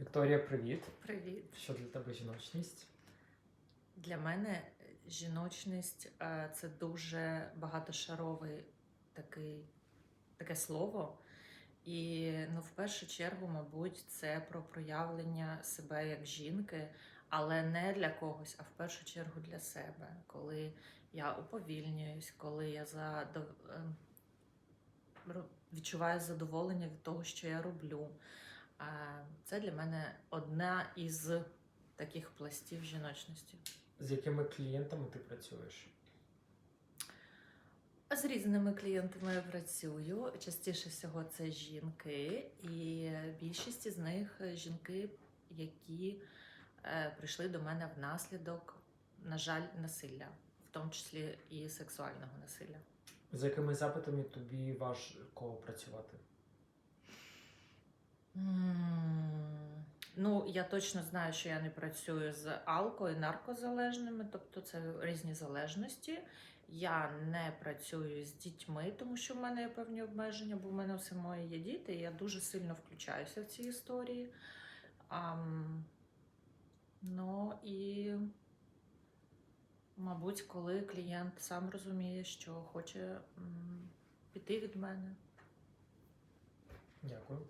Вікторія, привіт. Привіт. Що для тебе жіночність? Для мене жіночність е, це дуже багатошаровий такий, таке слово. І ну, в першу чергу, мабуть, це про проявлення себе як жінки, але не для когось, а в першу чергу для себе. Коли я уповільнююсь, коли я задов... ем, відчуваю задоволення від того, що я роблю. Це для мене одна із таких пластів жіночності. З якими клієнтами ти працюєш? З різними клієнтами я працюю. Частіше всього це жінки, і більшість із них жінки, які е, прийшли до мене внаслідок, на жаль, насилля, в тому числі і сексуального насилля. З якими запитами тобі важко працювати? Ну, я точно знаю, що я не працюю з алко і наркозалежними, тобто це різні залежності. Я не працюю з дітьми, тому що в мене є певні обмеження, бо в мене у самої є діти, і я дуже сильно включаюся в ці історії. Ам, ну і, мабуть, коли клієнт сам розуміє, що хоче м, піти від мене. Дякую.